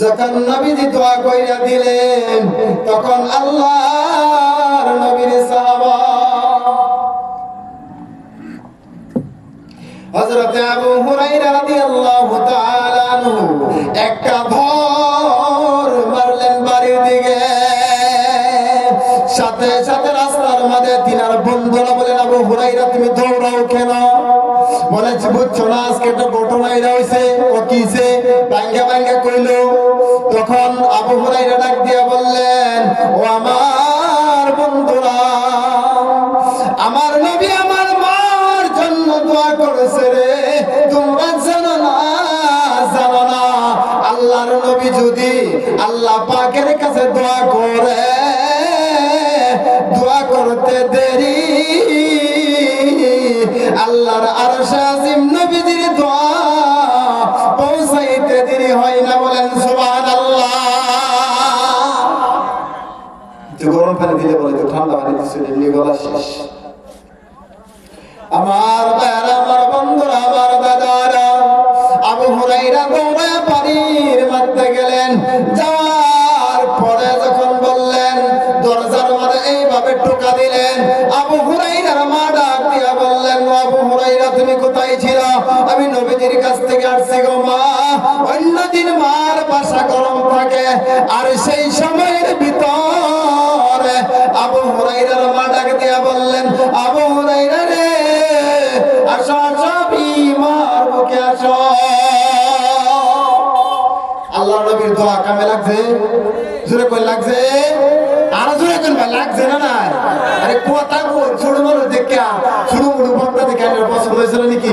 যখন নবীজি দোয়া কইরা দিলেন, তখন আল্লাহর নবীর সাহাবা। হযরতে আবু হুরায়রা রাদিয়াল্লাহু তাআলা আনহু একটা ধর মারলেন বাড়ির দিকে। সাথে সাথে রাস্তার মাঝে তিনার বন্ধুরা বলেন, আবু হুরাইরা তুমি দৌড়াও কেন? বলেছি বুঝছ না, আজকে একটা ঘটনা এটা হয়েছে ও কিসে? ভাঙ্গা ভাঙ্গা কইল তখন আবু হুরাইরা ডাক দিয়া বললেন, ও আমার বন্ধুরা, আমার নবী আমার মার জন্য দোয়া করেছে রে। তোমরা জানো না জানো না, আল্লাহর নবী যদি আল্লাহ পাকের কাছে দোয়া করে আসছি গো মা অন্যদিন মার বাসা গরম থাকে, আর সেই সময়ের ভিতরে আবু হুরাইরার মা ডাক দিয়া বললেন, আবু হুরাইরা রে, আসো আসো, বিমার বুকে আসো। আল্লাহ নবীর দোয়া কামে লাগছে? জোরে কই লাগছে? আর জোরে কই লাগছে না না আরে কথা বল ছোট মানুষ দেখা ছোট মুড়ু বক্তা দেখে পছন্দ হয়েছিল নাকি?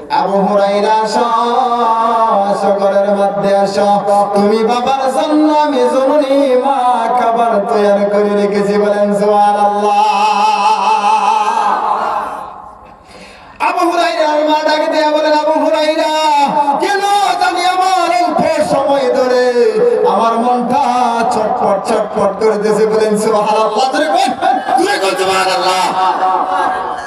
আবু হুরাইরা সকলের মধ্যে আসো। তুমি বাবার জন্য আমি জননী মা খাবার তৈরি করে রেখেছি বলেন সুবহানাল্লাহ। আবু হুরাইরার মা ডাক দিয়া বলেন, আবু হুরাইরা কেন জানি আমার অল্প সময় ধরে আমার মনটা ছটফট ছটফট করতেছে বলেন সুবহানাল্লাহ। ধরে কোন ধরে কোন সুবহানাল্লাহ।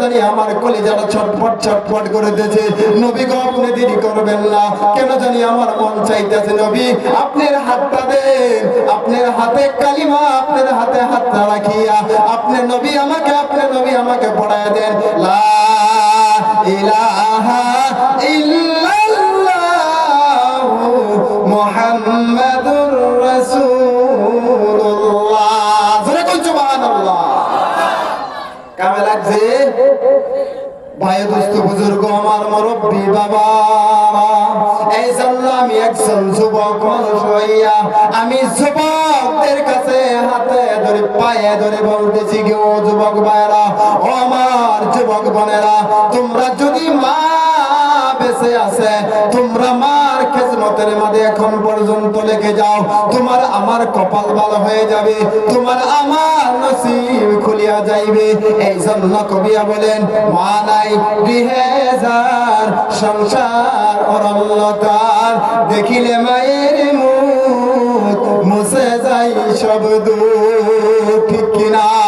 জানি আমার কলিজাটা ছটফট ছটফট করে দিয়েছে। নবী গো, আপনি দেরি করবেন না। কেন জানি আমার মন চাইতেছে, নবী, আপনার হাতটা দেন। আপনার হাতে কালিমা, আপনার হাতে হাতটা রাখিয়া। আপনি নবী আমাকে আপনি নবী আমাকে পড়ায় দেন। লা ইলাহা ইল্লাল্লাহু আমার মুরব্বী বাবা এই জন্য আমি একজন যুবক মানুষ হইয়া আমি যুবকদের কাছে হাতে ধরে, পায়ে ধরে বলতেছি কি যুবক ভাইরা ও আমার যুবক বোনেরা, তোমরা যদি মা বেঁচে আছে। তোমরা মার খেজমতের মাঝে এখন পর্যন্ত লেগে যাও। তোমার আমার কপাল ভালো হয়ে যাবে। তোমার আমার নসিব খুলিয়া যাইবে। এই জন্য কবিয়া বলেন, মা নাই বিহেজার সংসার অরণ্যতার। দেখিলে মায়ের মুখ মুছে যাই সব দুঃখ। ঠিক কিনা?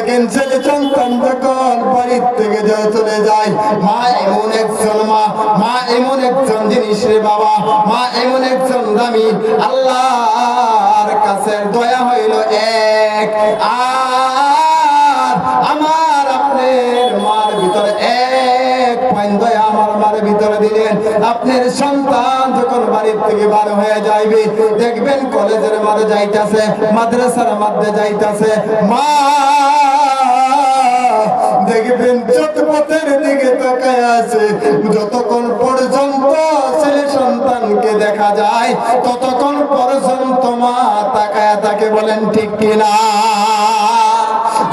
দেখেন ছেলে সন্তান যখন বাড়ির থেকে যা চলে যায়, মা এমন একজন মা মা এমন একজন জিনিস রে বাবা, মা এমন একজন দামি। আল্লাহর কাছে দয়া হইল এক, আর আমার আপনার মার ভিতরে এক পয়েন্ট দয়া আমার মার ভিতরে দিলেন। আপনার সন্তান যখন বাড়ির থেকে বার হয়ে যাইবে, দেখবেন কলেজের মারে যাইতেছে, মাদ্রাসার মাধ্যমে যাইতেছে, মা দেখবেন চটপথের দিকে তাকায় আছে। যতক্ষণ পর্যন্ত ছেলে সন্তানকে দেখা যায়, ততক্ষণ পর্যন্ত মা তাকায় তাকে বলেন, ঠিক কিনা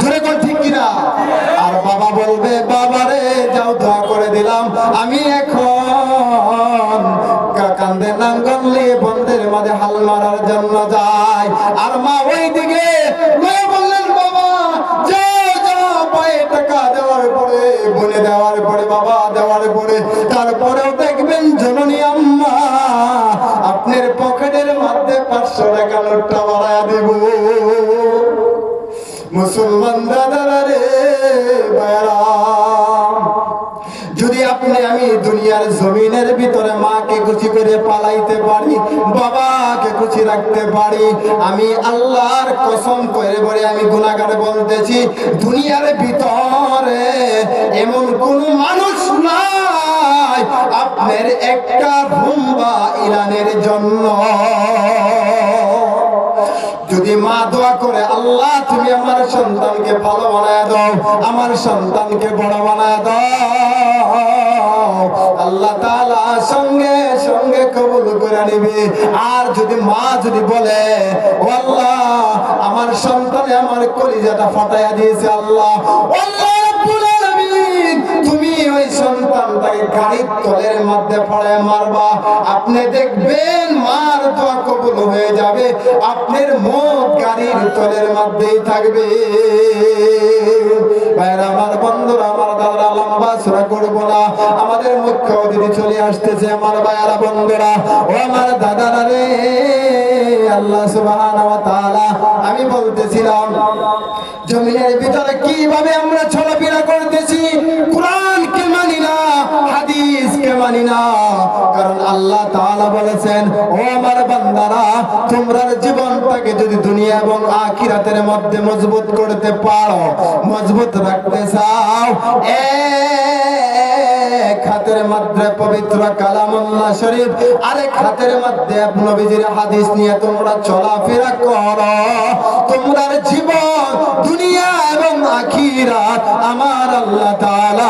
ধরে কোন ঠিক কিনা আর বাবা বলবে, বাবারে দুনিয়ার জমিনের ভিতরে মাকে খুশি করে পালাইতে পারি, বাবাকে খুশি রাখতে পারি। আমি আল্লাহর কসম করে বলে আমি গুণাগারে বলতেছি, দুনিয়ার ভিতরে এমন কোন মানুষ নাই আপনার একটা ভুম্বা ইরানের জন্য। যদি মা সন্তানকে ভালো বানায় দাও, আমার সন্তানকে বড় বানায় দাও। আল্লাহ তাআলা সঙ্গে সঙ্গে কবুল করে নিবে। আর যদি মা যদি বলে আল্লাহ আমার সন্তানে আমার কলিজাটা ফাটাইয়া দিয়েছে আল্লাহ আল্লাহ তুমি ওই সন্তানটাকে গাড়ির তলের মধ্যে পড়ায় মারবা। আপনি দেখবেন মার দোয়া কবুল হয়ে যাবে। আপনার মত গাড়ির তলের মধ্যেই থাকবে। আমাদের মুখ্য অতিথি চলে আসতেছে আমার ভাইয়ারা বন্ধুরা ও আমার দাদারা রে, আল্লাহ তাআলা, আমি বলতেছিলাম, জমিনের ভিতরে কীভাবে আমরা চলাফেরা মানি না, কারণ আল্লাহ তাআলা বলেছেন, ও আমার বান্দারা তোমরা জীবনটাকে যদি দুনিয়া এবং আখিরাতের মধ্যে মজবুত করতে পারো, মজবুত রাখতে চাও এক হাতের মধ্যে পবিত্র কালামুল্লাহ শরীফ, আরেক হাতের মধ্যে নবীজির হাদিস নিয়ে তোমরা চলাফেরা করো। তোমরা জীবন, দুনিয়া এবং আখিরাত আমার আল্লাহ তাআলা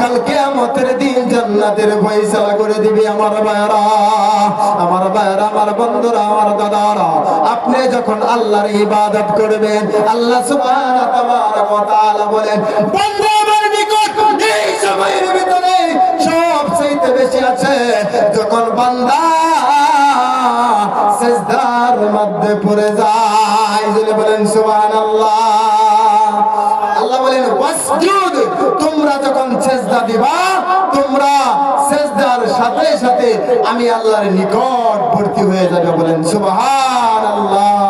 কাল কিয়ামতের দিন জান্নাতের ফয়সালা করে দিবে আমার ভাইরা আমার ভাইরা আমার বন্ধুরা, আমার দাদারা, আপনি যখন আল্লাহর ইবাদত করবেন, আল্লাহ সুবহানাহু ওয়া তাআলা বলেন, বান্দা আমি আল্লাহর নিকটবর্তী হয়ে যাবে বলেন, সুবহানাল্লাহ।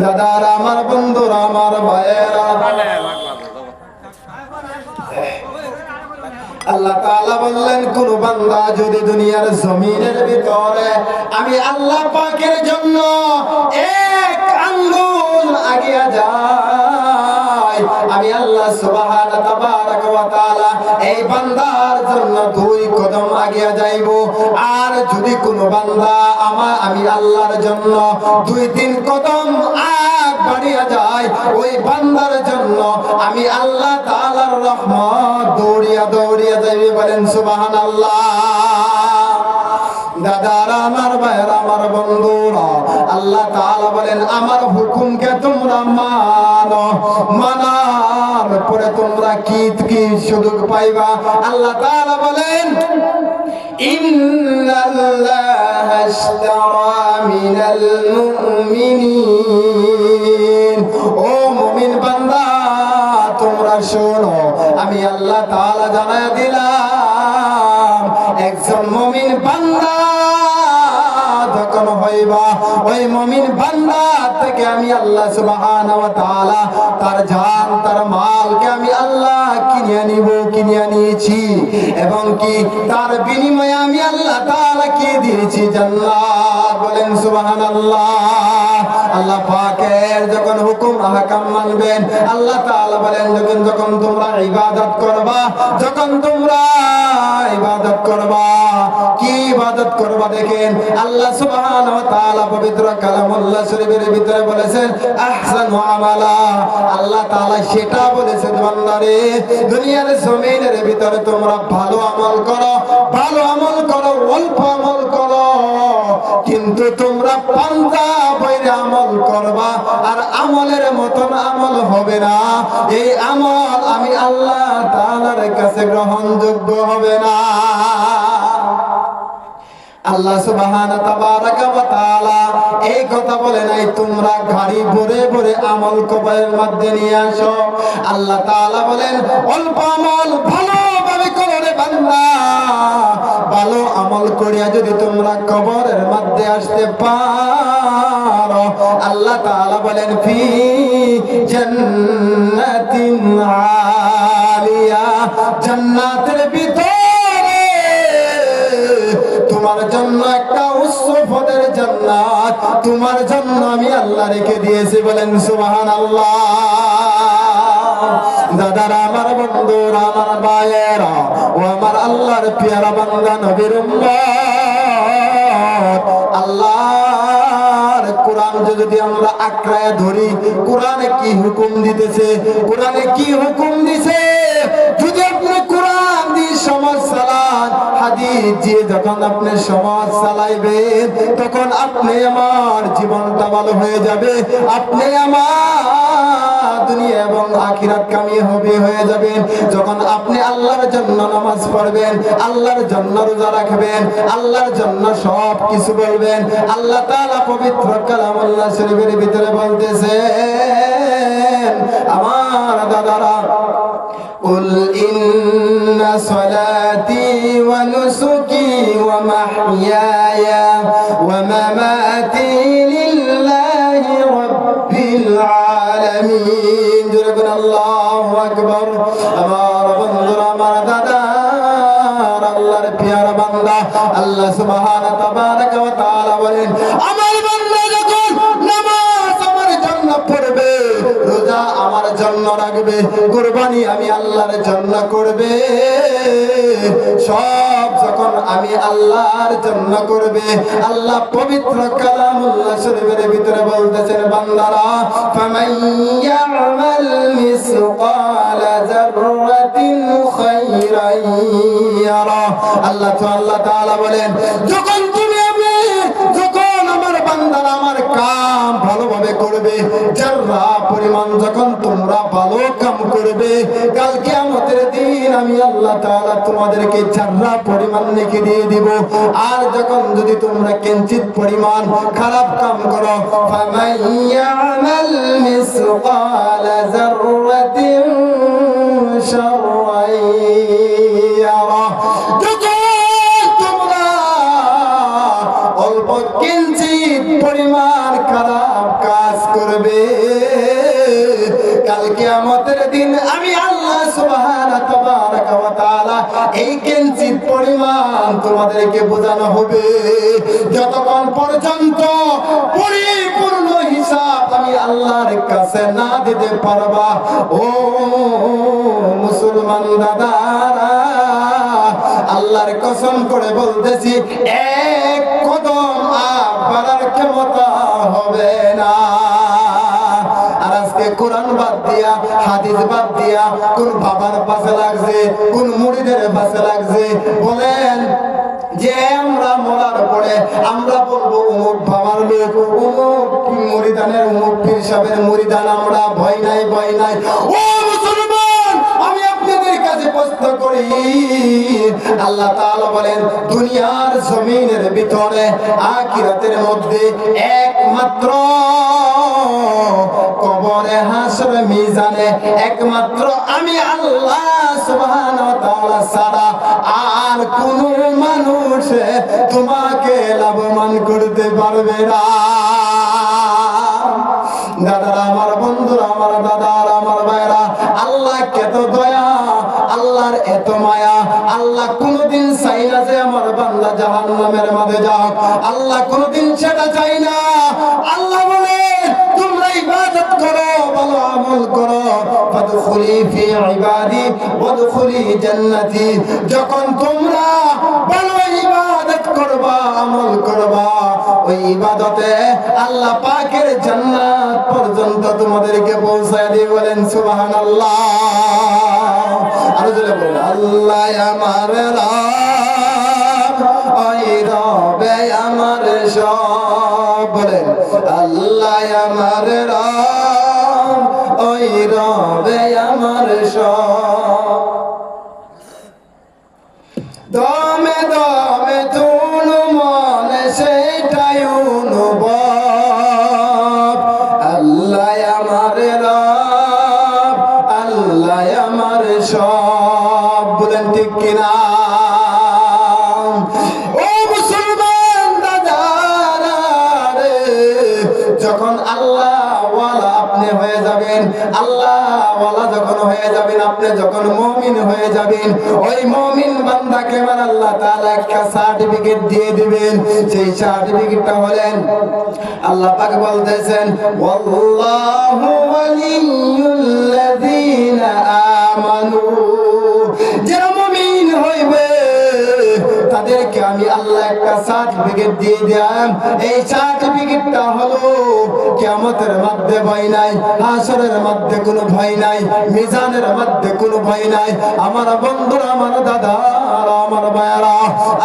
দাদারা আমার বন্ধুরা, আমার ভাইয়েরা। আল্লাহ বললেন, কোন বান্দা যদি দুনিয়ার জমিনের ভিতরে আমি আল্লাহ পাকের জন্য এক আঙ্গুল আগিয়া যাই আমি আল্লাহ সুবহানাহু এই বান্দার জন্য দুই কদম আগিয়া যাইব। আর যদি কোন বান্দা আমার, আমি আল্লাহর জন্য দুই তিন কদম আগ বাড়িয়া যায়, ওই বান্দার জন্য আমি আল্লাহ তাআলার রহমত দৌড়িয়া দৌড়িয়া যাইবে বলেন বন্ধুরা, আল্লাহ তাআলা বলেন, আমার হুকুমকে তোমরা মানো। মানার পরে তোমরা কি কি সুযোগ পাইবা? আল্লাহ তাআলা বলেন, ইন্নাল্লাহা আশতারা মিনাল মুমিনিন। ও মুমিন বান্দা, তোমরা শোনো, আমি আল্লাহ তাআলা জানায় দিলাম, একজন হইবা ওই মমিন বান্দা থেকে আমি আল্লাহ তাআলা তার জান, তার মালকে আমি আল্লাহ কিনে নিব কিনে নিয়েছি। এবং কি তার বিনিময়ে আমি আল্লাহ তাআলা কি দিয়েছি জান্নাত। বলেন সুবহানাল্লাহ। আল্লাহ পাকের যখন হুকুম, আহকাম মানবেন, আল্লাহ তাআলা বলেন, যখন যখন তোমরা ইবাদত করবা, যখন তোমরা ইবাদত করবা, কি ইবাদত করবা দেখেন, আল্লাহ সুবহানাহু ওয়া তাআলা পবিত্র কালামুল্লাহ শরীফের ভিতরে বলেছেন, আহসানু আমালা। আল্লাহ তাআলা সেটা বলেছেন, বান্দারে, দুনিয়ার জমিনের ভিতরে তোমরা ভালো আমল করো, ভালো আমল করো, অল্প আমল কিন্তু তোমরা পান্তা বইরে আমল করবা, আর আমলের মতন আমল হবে না। এই আমল আমি আল্লাহ তাআলার কাছে গ্রহণযোগ্য হবে না। আল্লাহ তাআলা এই কথা বলে নাই, তোমরা গাড়ি ভরে ভরে আমল কবরের মধ্যে নিয়ে আসো। আল্লাহ বলেন, অল্প আমল ভালোভাবে করো বান্দা। ভালো আমল করিয়া যদি তোমরা কবরের মধ্যে আসতে পারো, আল্লাহ তাআলা বলেন, ফি জান্নাতিন আলিয়া, জান্নাতের ভিতরে তোমার জন্য একটা উচ্চ পদের জান্নাত, তোমার জন্য আমি আল্লাহ রেখে দিয়েছি। বলেন সুবহান আল্লাহ দাদারা বন্ধুরা আমার ভাইয়েরা ও আমার আল্লাহর পিয়ারা বান্দা নবীর আল্লাহর কোরআন যদি আমরা আঁকড়ায় ধরি, কোরআনে কি হুকুম দিতেছে, কোরআনে কি হুকুম দিছে? যদি আপনি কোরআন দিয়ে সমাজ চালান, হাদিস দিয়ে যখন আপনি সমাজ চালাইবেন, তখন আপনি আমার জীবনটা ভালো হয়ে যাবে, আপনি আমার দুনিয়া এবং আখিরাত কামি হবে হয়ে যাবেন যখন আপনি আল্লাহর জন্য নামাজ পড়বেন আল্লাহর জন্য রোজা রাখবেন আল্লাহর জন্য সব কিছু বলবেন আল্লাহ তাআলা পবিত্র কালামুল্লাহ শরীফের ভিতরে বলতেছেন আমার দাদারা قل إن صلاتي ونسكي ومحياي ومماتي আকবর। আমার বন্ধুরা আমার দাদা আল্লাহর পিয়ার বান্দা আল্লাহ সুবহান কুরবানি আমি আল্লাহর জন্য করবে। সব যখন আমি আল্লাহর জন্য করবে, আল্লাহ পবিত্র কালামুল্লাহ শরীফের ভিতরে বলতেছেন, বান্দারা, ফামান ইয়ামাল মিসকালা যাররাতিন খাইরান ইয়ারা। আল্লাহ তো আল্লাহ তাআলা বলেন, যখন তুমি ভালোভাবে করবে। যারা পরিমাণ যখন তোমরা ভালো কাম করবে, কালকে আমাদের দিন আমি আল্লাহ তাআলা তোমাদেরকে যারা পরিমাণ লিখে দিয়ে দিব। আর যখন যদি তোমরা কিঞ্চিত পরিমাণ খারাপ কাম করো তোমরা অল্প কিঞ্চিত পরিমাণ খারাপ কালকে আমাদের দিন আমি আল্লাহ তাআলা এই কিঞ্চিত পরিমাণ তোমাদেরকে বোঝানো হবে। যতক্ষণ পর্যন্ত পরিপূর্ণ হিসাব আমি আল্লাহর কাছে না দিতে পারবা, ও মুসলমান দাদারা, আল্লাহর কসম করে বলতেছি, এক কদম আর বাড়ার ক্ষমতা হবে না। কোরআন বাদ দিয়া, হাদিস বাদ দিয়া, কোন বাবার পাশে লাগছে, কোন মুড়িদের পাশে লাগছে, বলেন যে আমরা মরার পরে আমরা বলব, উমুক বাবার মেয়ে, উমুক মরিদানের উমুক পীর সাহেবের মরিদান আমরা ভয় নাই ভয় নাই। ও আল্লাহ তাআলা বলেন, দুনিয়ার জমিনের ভিতরে আখিরাতের মধ্যে একমাত্র কবরে হাসর মিজানে, একমাত্র আমি আল্লাহ সুবহানাহু ওয়া তাআলা ছাড়া আর কোন মানুষ তোমাকে লাভবান করতে পারবে না। দাদারা, আমার বন্ধুরা, আমার দাদার আমার ভাইরা আল্লাহ কত দয়া, আল্লাহর এত মায়া আল্লাহ কোনদিন চাই যে আমার বান্দা জাহান্নামের মাঝে যাও আল্লাহ কোনদিন সেটা চাই না। আল্লাহ বলে, তোমরা ইবাদত করো, ভালো আমল করো। যখন তোমরা ভালো ইবাদত করবা, আমল করবা, ওই ইবাদতে আল্লাহ পাকের জান্নাত পর্যন্ত তোমাদেরকে পৌঁছায় দিয়ে বলেন, সুবহানাল্লাহ। আরও জোরে বলেন, আল্লাহ আমার রব আমার সব। বলেন, আল্লাহ আমার রব, ওই রবে আমার সব। দমে দমে তুনু মনে সেইটাই অনুভব। আল্লাহ আমার রব কিনা। ও মুসলমান দাদারা রে, যখন আল্লাহ ওয়ালা আপনি হয়ে যাবেন আল্লাহ ওয়ালা যখন হয়ে যাবেন, আপনি যখন মুমিন হয়ে যাবেন, ওই মুমিন বান্দাকে মান আল্লাহ তাআলা একটা সার্টিফিকেট দিয়ে দিবেন। সেই সার্টিফিকেটটা হলেন, আল্লাহ পাক বলতেছেন, ওয়াল্লাহু ওয়ালিয়ুল্লাযীনা আমানু। যারা হইবে। তাদেরকে আমি আল্লাহ একটা সার্টিফিকেট দিয়ে দিলাম। এই সার্টিফিকেটটা হলো কিয়ামতের মধ্যে ভয় নাই, হাসরের মধ্যে কোনো ভয় নাই, মিজানের মধ্যে কোনো ভয় নাই। আমার বন্ধুরা, আমার দাদা, আমার ভাইয়ারা,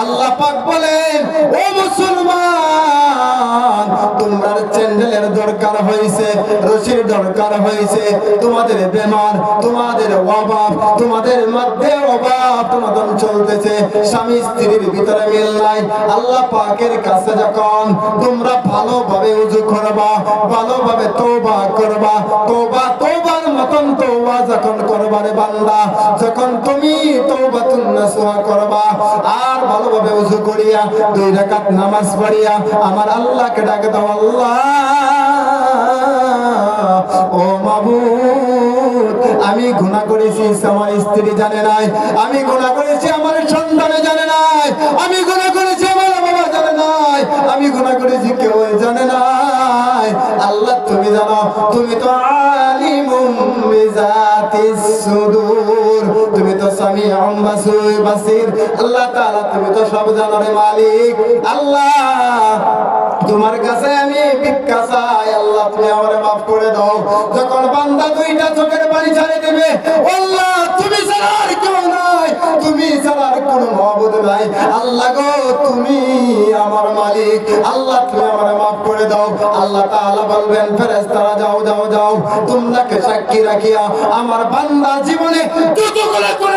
আল্লাহ পাক বলেন, ও মুসলমান তোমরা চ্যান্ডেলের দরকার হয়েছে, রশির দরকার হয়েছে। তোমাদের বেমার, তোমাদের অভাব, তোমাদের মধ্যে অভাব, তোমাদের চলতেছে স্বামী স্ত্রীর ভিতরে মিল নাই। আল্লাহ পাকের কাছে যখন তোমরা ভালোভাবে উজু করবা, ভালোভাবে তওবা করবা, তওবা তওবার মতন তওবা যখন করবা রে বান্দা, যখন তুমি তওবাতুন নাসুহা করবা, আর ভালোভাবে উজু করিয়া দুই রাকাত নামাজ পড়িয়া আমার আল্লাহকে ডাক দাও, আল্লাহ, ও মাবুদ, আমি গুনাহ করেছি আমার স্ত্রী জানে নাই। আমি গুনাহ করেছি, আমার সন্তানে জানে আমি গুণা করেছি, আমার বাবা জানে নাই। আমি গুণা করেছি, কেউ জানে নাই। আল্লাহ, তুমি জানো, তুমি তো সুদূর। তুমি তো আল্লাহ তুমি তো সব জানো রে মালিক। আল্লাহ তোমার কাছে আমি ভিক্ষা চাই, আল্লাহ তুমি আমারে মাফ করে দাও। যখন বান্দা দুইটা চোখের পানি ছাড়ে দেবে, আল্লাহ তুমি ছাড়া কেউ নাই, তুমি ছাড়া আর কোনো মাবুদ নাই। আল্লাহ গো, তুমি আমার মালিক, আল্লাহ তুমি আমারে মাফ করে দাও। আল্লাহ তাআলা বলবেন, ফেরেশতারা যাও যাও যাও। তোমরাকে সাক্ষী রাখিয়া আমার বান্দা জীবনে কতগুলো করেছে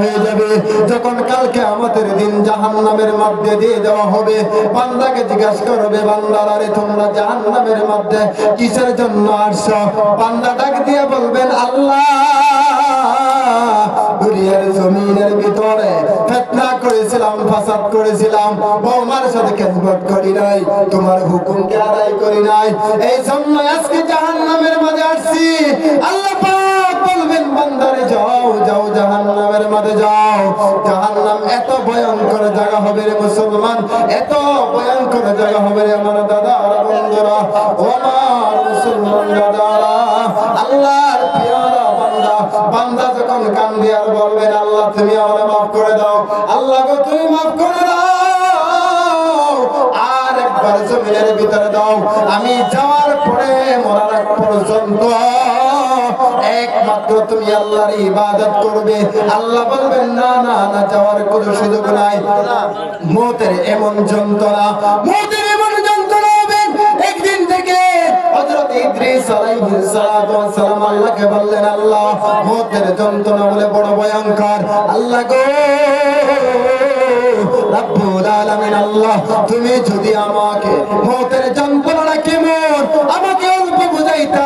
হয়ে যাবে। যখন কালকে আমাদের দিন জাহান্নামের মধ্যে দিয়ে দেওয়া হবে, বান্দাকে জিজ্ঞাসা করবে বান্দারা রে তোমরা জাহান্নামের মধ্যে কিসের জন্য আসছো? বান্দা ডাক দিয়ে বলবেন, আল্লাহ! দুনিয়ার জমিনের ভিতরে ফেতনা বান্দারে যাও যাও জাহান্নামের মাঝে যাও। জাহান্নাম এত ভয়ঙ্কর জায়গা হবে রে মুসলমান, এত ভয়ঙ্কর জায়গা হবে রে আমার দাদা আর বন্ধুরা। ও আমার মুসলমান দাদারা, আল্লাহর পেয়ারা বান্দা বান্দা যখন আর বলবেন আল্লাহ, তুমি আমারে মাফ করে দাও। আল্লাহ গো, তুমি মাফ করে দাও। আর একবার জমিনের ভিতরে দাও। আমি যাওয়ার একমাত্র তুমি আল্লাহর ইবাদত করবে। আল্লাহ বলবেন, না না না, যাওয়ার কোনো সুযোগ নাই। মতের এমন যন্ত্রণা, মতের এমন যন্ত্রণা হবে। একদিন থেকে হযরত ইদ্রিস আলাইহিস সালাতু ওয়াস সালাম আল্লাহকে বললেন, আল্লাহ, মতের যন্ত্রণা বলে বড় ভয়ঙ্কর। আল্লাহ গো আল্লাহ, তুমি যদি আমাকে মতের যন্ত্রণা কেমন, আমাকে অল্প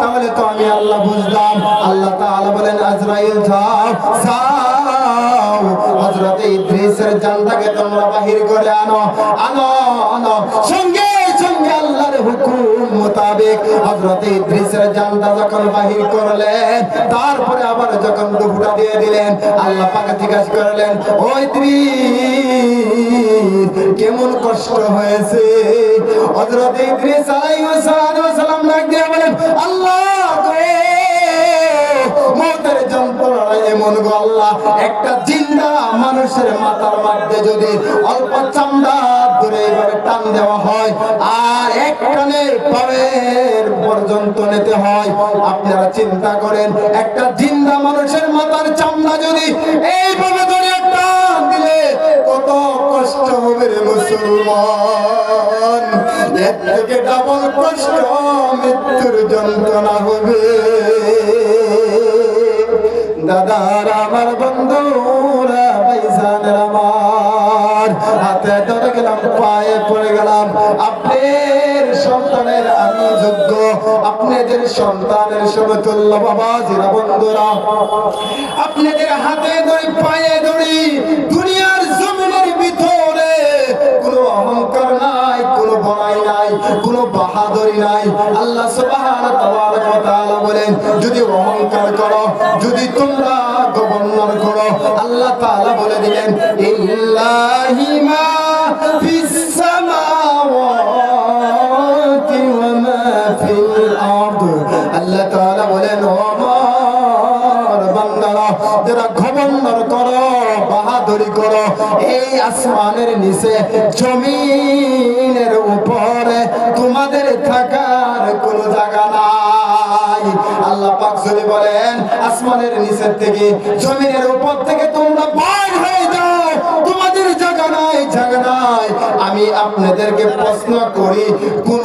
তাহলে তো আমি আল্লাহ বুঝলাম। আল্লাহ তাআলা বলেন, আজরাইল যাও যাও। হযরত ইদ্রিসের জানটাকে তোমরা বাহির করে আনো আনো আনো। সঙ্গে মোতাবেক হযরত ইদ্রিসের জানটা যখন বাহির করলেন, তারপরে আবার যখন ডুবুটা দিয়ে দিলেন, আল্লাহ পাকে জিজ্ঞাসা করলেন, ও কেমন কষ্ট হয়েছে? ইদ্রিস আলাইহিস সালাম ডাক দিয়ে বলেন, আল্লাহ মতের যন্ত্রণা এমন গো আল্লাহ। একটা জিন্দা মানুষের মাথার মধ্যে যদি অল্প চামড়া এইভাবে টান দেওয়া হয়, আর এক টানে পায়ের পর্যন্ত নিতে হয়। আপনারা চিন্তা করেন, একটা জিন্দা মানুষের মাথার চামড়া যদি এইভাবে ধরে টান দিলে কত কষ্ট হবে মুসলমান। এর থেকে ডাবল কষ্ট, মৃত্যুর যন্ত্রণা হবে। দাদার আমার ভাইজানের আমার হাতে ধরে গেলাম, পায়ে পড়ে গেলাম। আপনার সন্তানের আমি যোগ্য। আপনাদের সন্তানের সঙ্গে সমতুল্য বাবা, জিরা বন্ধুরা। আপনাদের হাতে ধরে, পায়ে ধরি দুনিয়ার কোনো নাই, কোনো বাহাদুরি নাই। আল্লাহ সুবহানাহু ওয়া তাআলা বলেন, যদি অহংকার করো, যদি তোমরা গভর্নর করো, আল্লাহ তাআলা বলে দিলেন, ইল্লাহি মা ফিস সামাওয়াতি ওয়া মা ফিল আরদ। আল্লাহ তাআলা বলেন, ও আমার বান্দারা, যারা করো, বাহাদুরি করো, এই আসমানের নিচে জমিনের যদি বলেন, আসমানের নিচের থেকে, জমিনের উপর থেকে তোমরা বাইর হয়ে যাও। তোমাদের জায়গা নাই জায়গা নাই। আমি আপনাদেরকে প্রশ্ন করি, কোন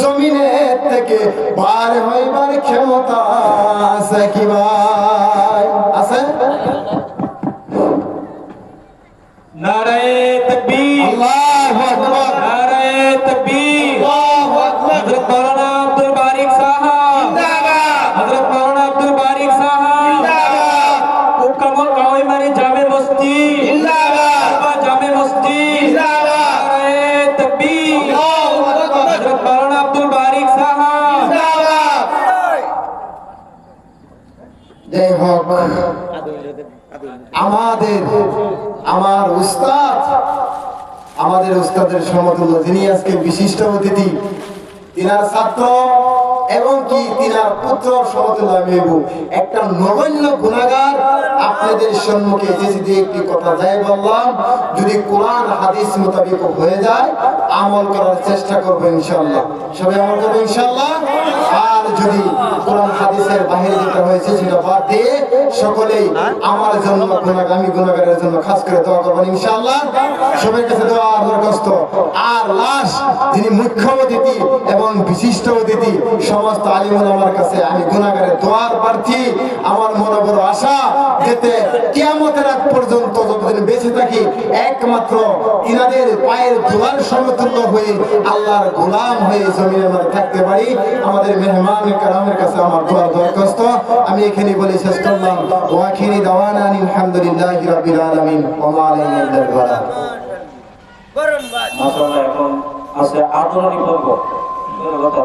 জমিনের থেকে বার হইবার ক্ষমতা আছে কি আমাদের, আমার উস্তাদ, আমাদের উস্তাদের সমতুল্য যিনি আজকে বিশিষ্ট অতিথি, তিনার ছাত্র এবং কি তিনার পুত্র সমতুল্য আমি হইব। একটা নগণ্য গুণাগার আপনাদের সম্মুখে এসেছি যে একটি কথা যাই বললাম, যদি কোরআন, হাদিস মোতাবেক হয়ে যায়, আমল করার চেষ্টা করব ইনশাল্লাহ সবাই আমল করব ইনশাল্লাহ আর যদি কোরআন হাদিসের বাহিরে যেটা হয়েছে সেটা বাদ দিয়ে সকলেই আমার জন্য গুণাগামী গুণাগারের জন্য খাস করে দোয়া করবেন ইনশাআল্লাহ। সবার কাছে দোয়া দরখাস্ত আর লাশ যিনি মুখ্য অতিথি এবং বিশিষ্ট অতিথি সমস্ত আলিমুল আমার কাছে আমি গুণাগারের দোয়ার প্রার্থী। আমার মনে বড় আশা যেতে কিয়ামতের আগ পর্যন্ত যতদিন বেঁচে থাকি একমাত্র ইনাদের পায়ের ধুলার সমতুল্য হয়ে আল্লাহর গোলাম হয়ে জমিনের মধ্যে থাকতে পারি। আমাদের মেহমান কারামের কাছে আমার দোয়ার দরখাস্ত। আমি এখানে বলে শেষ করলাম। ওয়াখিরি দাওয়ানা আলহামদুলিল্লাহি রাব্বিল আলামিন ওয়া মা আলাইনা ইল্লাল বালাগ মাশাআল্লাহ, এখন আছে আধুনিক পর্ব। কথা